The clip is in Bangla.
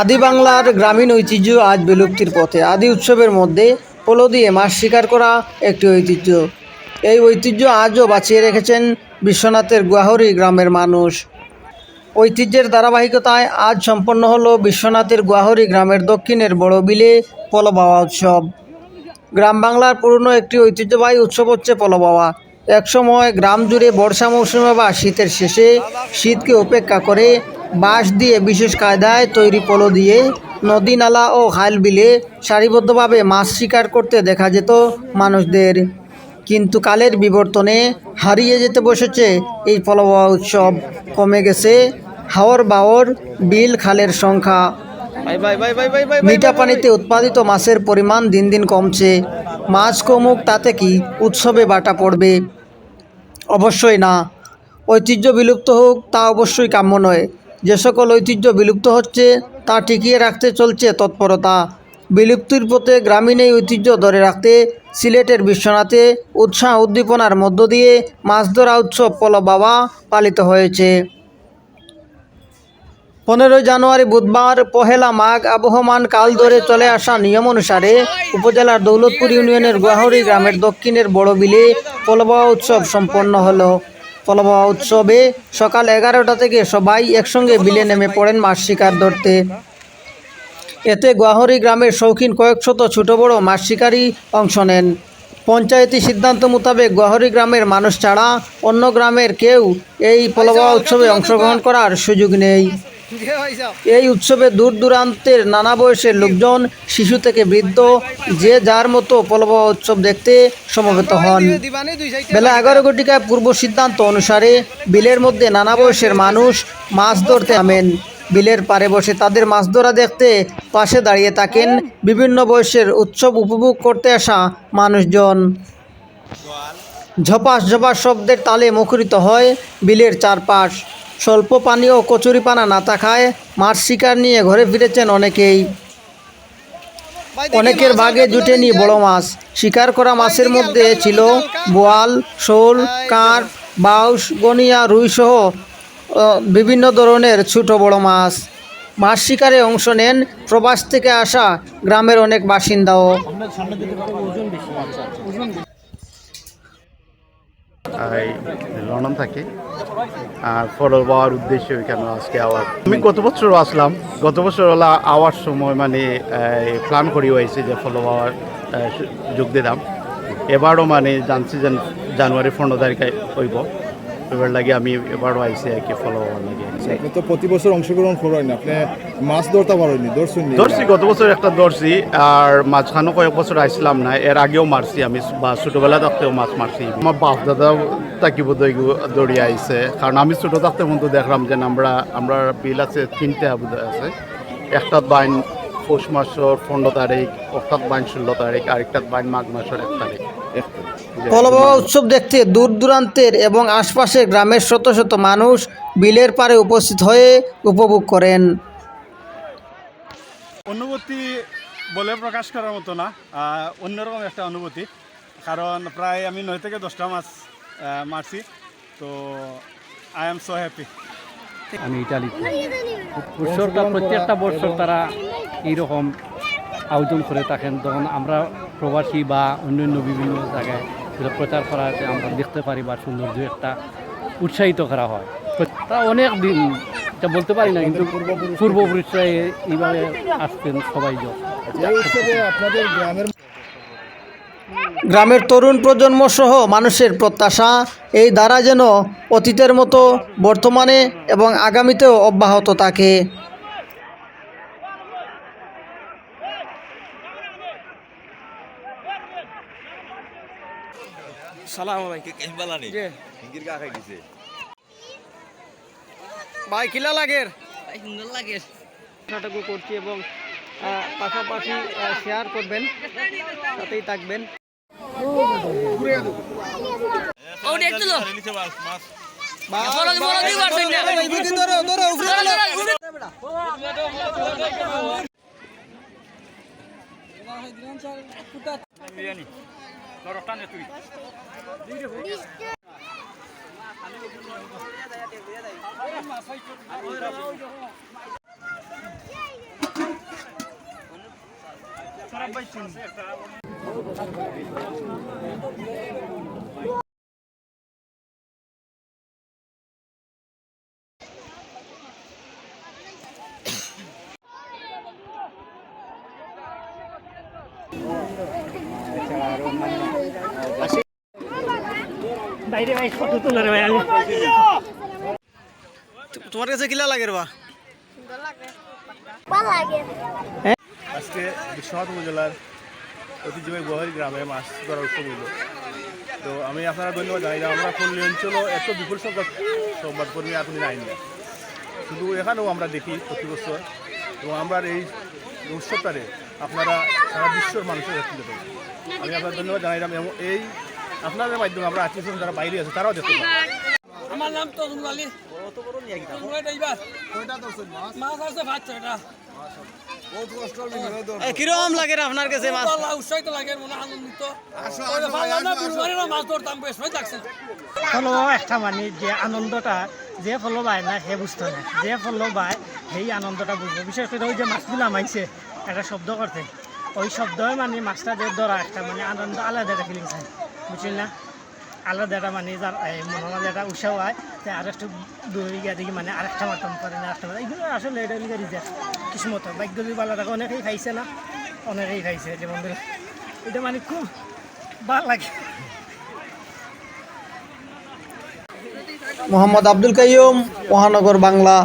আদি বাংলার গ্রামীণ ঐতিহ্য আজ বিলুপ্তির পথে। আদি উৎসবের মধ্যে পোলো দিয়ে মাছ শিকার করা একটি ঐতিহ্য। এই ঐতিহ্য আজও বাঁচিয়ে রেখেছেন বিশ্বনাথের গুয়াহরি গ্রামের মানুষ। ঐতিহ্যের ধারাবাহিকতায় আজ সম্পন্ন হলো বিশ্বনাথের গুয়াহরি গ্রামের দক্ষিণের বড় বিলে পলবাওয়া উৎসব। গ্রাম বাংলার পুরনো একটি ঐতিহ্যবাহী উৎসব হচ্ছে পলবাওয়া একসময় গ্রাম জুড়ে বর্ষা মৌসুমে বা শীতের শেষে শীতকে উপেক্ষা করে বাঁশ দিয়ে বিশেষ কায়দায় তৈরি পলো দিয়ে নদী নালা ও খাল বিলে সারিবদ্ধভাবে মাছ শিকার করতে দেখা যেত মানুষদের। কিন্তু কালের বিবর্তনে হারিয়ে যেতে বসেছে এই পলবাওয়া উৎসব। কমে গেছে হাওর বাওর বিল খালের সংখ্যা। মিঠা পানিতে উৎপাদিত মাছের পরিমাণ দিন দিন কমছে। মাছ কমুক তাতে কি উৎসবে বাটা পড়বে। অবশ্যই না। ঐতিহ্য বিলুপ্ত হোক, তা অবশ্যই কাম্য নয়। যে সকল ঐতিহ্য বিলুপ্ত হচ্ছে, তা টিকিয়ে রাখতে চলছে তৎপরতা। বিলুপ্তির পথে গ্রামীণ এই ঐতিহ্য ধরে রাখতে, সিলেটের বিশ্বনাথে উৎসাহ উদ্দীপনার মধ্য দিয়ে মাছ ধরা উৎসব পলবাবা পালিত হয়েছে। পনেরোই জানুয়ারি বুধবার পহেলা মাঘ আবহমান কাল ধরে চলে আসা নিয়ম অনুসারে উপজেলার দৌলতপুর ইউনিয়নের গুয়াহরি গ্রামের দক্ষিণের বড় বিলে পলবাওয়া উৎসব সম্পন্ন হলো। পলবাওয়া উৎসবে সকাল এগারোটা থেকে সবাই একসঙ্গে বিলে নেমে পড়েন মাছ শিকার ধরতে। এতে গুয়াহরি গ্রামের শৌখিন কয়েক শত ছোট বড় মাছ শিকারী অংশ নেন। পঞ্চায়েতি সিদ্ধান্ত মোতাবেক গুয়াহরি গ্রামের মানুষ ছাড়া অন্য গ্রামের কেউ এই পলবাওয়া উৎসবে অংশগ্রহণ করার সুযোগ নেই। এই উৎসবে দূর দূরান্তের নানা বয়সের লোকজন, শিশু থেকে বৃদ্ধ, যে যার মতো পলবাওয়া উৎসব দেখতে সমবেত হন। বেলা এগারো ঘটিকায় পূর্ব সিদ্ধান্ত অনুসারে বিলের মধ্যে নানা বয়সের মানুষ মাছ ধরতে নামেন। বিলের পারে বসে তাদের মাছ ধরা দেখতে পাশে দাঁড়িয়ে থাকেন বিভিন্ন বয়সের উৎসব উপভোগ করতে আসা মানুষজন। ঝপাস ঝপাস শব্দের তালে মুখরিত হয় বিলের চারপাশ। স্বল্প পানি ও কচুরিপানা না থাকায় মাছ শিকার নিয়ে ঘরে ফিরেছেন অনেকেই। অনেকের ভাগে জুটেনি বড় মাছ। শিকার করা মাছের মধ্যে ছিল বোয়াল, শোল কাঁট বাউস গনিয়া রুই সহ বিভিন্ন ধরনের ছোট বড় মাছ। মাছ শিকারে অংশ নেন প্রবাস থেকে আসা গ্রামের অনেক বাসিন্দাও। লন্ডন থাকে। আর ফরল পাওয়ার উদ্দেশ্যে ওইখানে আজকে আওয়ার আমি গত বছর আসলাম। গত বছর হলো আওয়ার সময় মানে প্ল্যান করি হয়েছে যে ফলো পাওয়ার যোগ দিলাম এবারও মানে জানছি যে জানুয়ারি পনেরো তারিখে হইব। এবার লাগে আমি এবারও আইসি আর কি ফলো পাওয়ার লাগে আপনি তো প্রতি বছর অংশগ্রহণ করেন আপনি মাছ ধরতে পারেননি ধরছেন? ধরছি গত বছর একটা ধরছি আর মাঝখানে কয়েক বছর আসলাম না এর আগেও মারছি আমি বা ছোটবেলা থাকতেও মাছ মারছি। আমার বাপ দাদা তাকি বোধহয় দৌড়িয়ে আইছে কারণ আমি ছোট থাকতে মতো দেখলাম যে আমরা আমরা বিল আছে তিনটে বোধহয় আছে। একটাত বাইন পৌষ মাসের পনেরো তারিখ অর্থাৎ বাইন ষোলো তারিখ আর একটাত বাইন মাঘ মাসের এক তারিখ। পলবাবা উৎসব দেখতে দূর দূরান্তের এবং আশপাশের গ্রামের শত শত মানুষ বিলের পারে উপস্থিত হয়ে উপভোগ করেন। অনুভূতি বলে প্রকাশ করার মতো না অন্যরকম একটা অনুভূতি। কারণ প্রায় আমি নয় থেকে দশটা মাছ মারছি তো আই এম সো হ্যাপি আমি ইটালিতে উৎসবটা প্রত্যেকটা বছর তারা এইরকম আয়োজন করে থাকেন। তখন আমরা প্রবাসী বা অন্যান্য বিভিন্ন জায়গায় প্রচার করা আছে আমরা দেখতে পারি বা সৌন্দর্য একটা উৎসাহিত করা হয়। তা অনেক দিন এটা বলতে পারি না কিন্তু পূর্বপুরুষরা এইভাবে আসতেন সবাই যখন। আপনাদের গ্রামের গ্রামের তরুণ প্রজন্ম সহ মানুষের প্রত্যাশা এই দ্বারা যেন অতীতের মতো বর্তমানে এবং আগামীতেও অব্যাহত থাকে। ভাই কিলা লাগের সুন্দর লাগে নাটকও করছি এবং পাশাপাশি শেয়ার করবেন। সাথেই থাকবেন। ও দেখছিল তোমার কাছে কিলা লাগে বা? আজকে বিশ্বনাথ উপজেলার ঐতিহ্যবাহী গুয়াহারি গ্রামে মাছ ধরার উৎসব হইল। তো আমি আপনারা ধন্যবাদ জানাই না আমরা পল্লী অঞ্চলও এত বিপুল সংখ্যক সংবাদকর্মী আপনি আইন না শুধু এখানেও আমরা দেখি প্রতি বছর। এবং আমরা এই উৎসবটারে আপনারা সারা বিশ্বর মানুষের দেখতে পাই আমি আপনার ধন্যবাদ জানাইলাম এবং এই আপনাদের মাধ্যমে আমরা আত্মীয় স্বজন যারা বাইরে আছে তারাও দেখতে আমার নাম তো আলী মাছ আছে ভাত এটা। কিরম লাগে আপনার কাছে মাছ? লাগে মনে আনন্দিত। মাছ ধরতাম বেশ লাগছে ফলো একটা মানে যে আনন্দটা যে ফলো পায় না সে বুঝতে না। যে ফলো পায় সেই আনন্দটা বুঝবে। বিশেষ করে ওই যে মাছগুলো মাইছে একটা শব্দ করতে। ওই শব্দই মানে মাছটা যে ধরা একটা মানে আনন্দ, আলাদা একটা ফিলিংস হয় বুঝলি না? আলাদা একটা মানে যার মনের মাঝে একটা উৎসাহ হয়, যে আর একটু দৌড়ি গিয়ে দেখি মানে আরেকটা মারতাম পারে না, আরেকটা এইগুলো আসলে এটা লিখে দিছে কিসমত। ভাগ্য যদি ভালো থাকে অনেকেই খাইছে না, অনেকেই খাইছে যেমন ধরো এটা মানে খুব ভালো লাগে। মোহাম্মদ আব্দুল কাইয়ুম, মহানগর বাংলা।